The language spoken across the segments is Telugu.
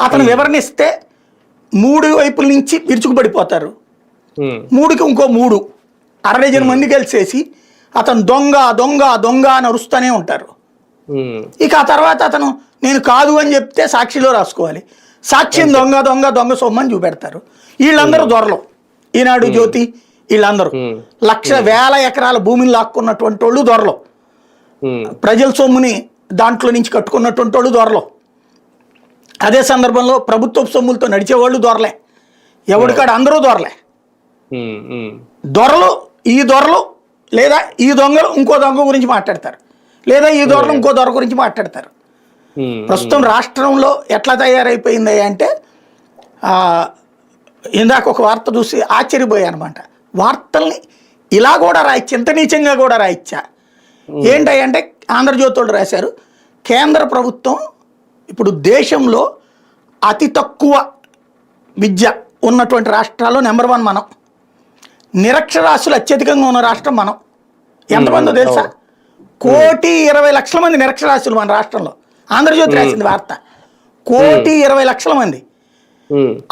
అతను వివరణిస్తే మూడు వైపుల నుంచి విరుచుకుపడిపోతారు. మూడుకి ఇంకో మూడు. అరడజన్ మంది కలిసేసి అతను దొంగ దొంగ దొంగ అని అరుస్తూనే ఉంటారు. ఇక ఆ తర్వాత అతను నేను కాదు అని చెప్తే సాక్షిలో రాసుకోవాలి. సాక్ష్యం దొంగ దొంగ దొంగ సొమ్మని చూపెడతారు. వీళ్ళందరూ దొరలు. ఈనాడు జ్యోతి వీళ్ళందరూ. లక్ష వేల ఎకరాల భూమిని లాక్కున్నటువంటి వాళ్ళు దొరలు. ప్రజల సొమ్ముని దాంట్లో నుంచి కట్టుకున్నటువంటి వాళ్ళు దొరలు. అదే సందర్భంలో ప్రభుత్వ సొమ్ములతో నడిచేవాళ్ళు దొరలే. ఎవడికాడు అందరూ దొరలే. దొరలు ఈ దొరలు లేదా ఈ దొంగలు ఇంకో దొంగ గురించి మాట్లాడతారు. లేదా ఈ దొరలు ఇంకో దొర గురించి మాట్లాడతారు. ప్రస్తుతం రాష్ట్రంలో ఎట్లా తయారైపోయింది అంటే ఇందాక ఒక వార్త చూసి ఆశ్చర్యపోయాను అనమాట వార్తల్ని ఇలా కూడా రాయచ్చు ఇంత నీచంగా కూడా రాయచ్చా ఏంటంటే ఆంధ్రజ్యోతి వాళ్ళు రాశారు కేంద్ర ప్రభుత్వం ఇప్పుడు దేశంలో అతి తక్కువ విద్య ఉన్నటువంటి రాష్ట్రాల్లో నెంబర్ వన్ మనం. నిరక్షరాస్యులు అత్యధికంగా ఉన్న రాష్ట్రం మనం. ఎంతమందో తెలుసా? కోటి ఇరవై లక్షల మంది నిరక్షరాస్యులు మన రాష్ట్రంలో. ఆంధ్రజ్యోతి రాసింది వార్త. కోటి ఇరవై లక్షల మంది.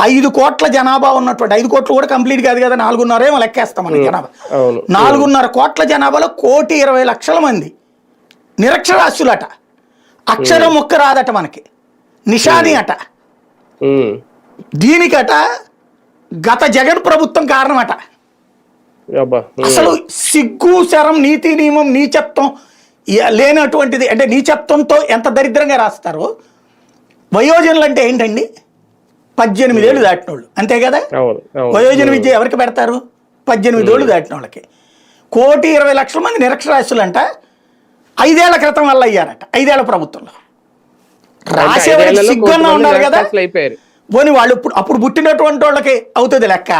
ఐదు కోట్ల జనాభా ఉన్నటువంటి ఐదు కోట్లు కూడా కంప్లీట్ కాదు కదా నాలుగున్నరేమో లెక్కేస్తాం మన జనాభా. నాలుగున్నర కోట్ల జనాభాలో కోటి ఇరవై లక్షల మంది. నిరక్షరాస్యులట. అక్షరం ముక్క రాదట మనకి. నిషాని అట. దీనికట గత జగన్ ప్రభుత్వం అబ్బా ఉమ్, అసలు సిగ్గు శరం నీతి నియమం నీచత్వం లేనటువంటిది అంటే నీచత్వంతో ఎంత దరిద్రంగా రాస్తారో? వయోజనులు అంటే ఏంటండి? పద్దెనిమిది ఏళ్ళు దాటిన వాళ్ళు అంతే కదా? వయోజన విద్య ఎవరికి పెడతారు? పద్దెనిమిది ఏళ్ళు దాటిన వాళ్ళకి కోటి ఇరవై లక్షల మంది నిరక్షరాస్యులంట. ఐదేళ్ళ క్రితం వల్ల అయ్యారట ఐదేళ్ళ ప్రభుత్వంలో. సిగ్గున్నా ఉండాలి కదా. పోనీ వాళ్ళు ఇప్పుడు అప్పుడు పుట్టినటువంటి వాళ్ళకి అవుతుంది లెక్క.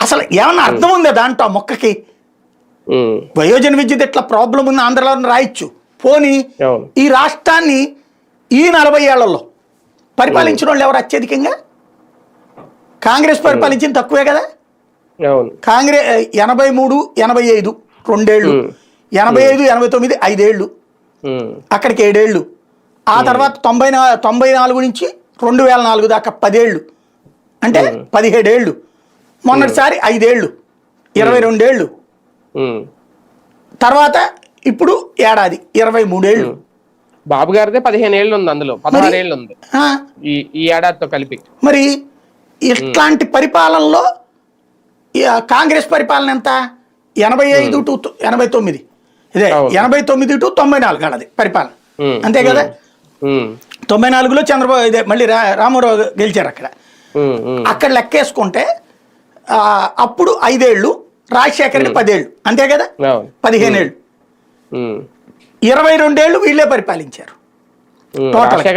అసలు ఏమన్నా అర్థం ఉందా దాంట్లో ఆ మొక్కకి? వయోజన విద్యుత్ ఇట్లా ప్రాబ్లం ఉంది ఆంధ్రలో రాయొచ్చు. పోనీ ఈ రాష్ట్రాన్ని ఈ నలభై ఏళ్ళలో పరిపాలించిన వాళ్ళు ఎవరు అత్యధికంగా? కాంగ్రెస్ పరిపాలించింది తక్కువే కదా? కాంగ్రెస్ ఎనభై మూడు ఎనభై ఐదు రెండేళ్ళు ఎనభై ఐదు ఎనభై తొమ్మిది ఐదేళ్ళు అక్కడికి ఏడేళ్ళు ఆ తర్వాత తొంభై తొంభై నాలుగు నుంచి రెండు వేల నాలుగు దాకా పదేళ్ళు. అంటే పదిహేడేళ్ళు. మొన్నటిసారి ఐదేళ్ళు. ఇరవై రెండేళ్ళు. తర్వాత ఇప్పుడు ఏడాది ఇరవై మూడేళ్ళు. బాబు గారిదే పదిహేను ఏళ్ళు ఉంది అందులో పదహారు ఏళ్ళు ఉంది. ఈ ఏడాదితో కలిపి. మరి ఇట్లాంటి పరిపాలనలో కాంగ్రెస్ పరిపాలన ఎంత? ఎనభై ఐదు టు ఎనభై తొమ్మిది. ఇదే. ఎనభై తొమ్మిది టు తొంభై నాలుగు అది పరిపాలన. అంతే కదా? తొంభై నాలుగులో చంద్రబాబు ఇదే మళ్ళీ రా రామారావు గెలిచారు అక్కడ. అక్కడ లెక్కేసుకుంటే అప్పుడు ఐదేళ్ళు రాజశేఖర రెడ్డి పదేళ్ళు. అంతే కదా? పదిహేను ఏళ్ళు. ఇరవై రెండేళ్ళు వీళ్ళే పరిపాలించారు.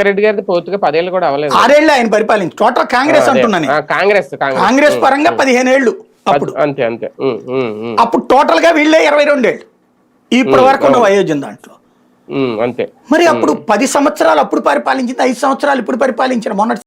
రెడ్డి పూర్తిగా పదేళ్ళు కూడా అవ్వలేదు. ఆరేళ్ళు ఆయన పరిపాలించారు. టోటల్ కాంగ్రెస్. అంటున్నాను కాంగ్రెస్ కాంగ్రెస్. పరంగా పదిహేను ఏళ్ళు అప్పుడు. అంతే అంతే. అప్పుడు టోటల్గా వీళ్ళే ఇరవై రెండేళ్ళు. ఇప్పటి వరకు ఉన్న వయోజన దాంట్లో. అంతే. మరి అప్పుడు పది సంవత్సరాలు అప్పుడు పరిపాలించింది ఐదు సంవత్సరాలు ఇప్పుడు పరిపాలించిన మొన్నటి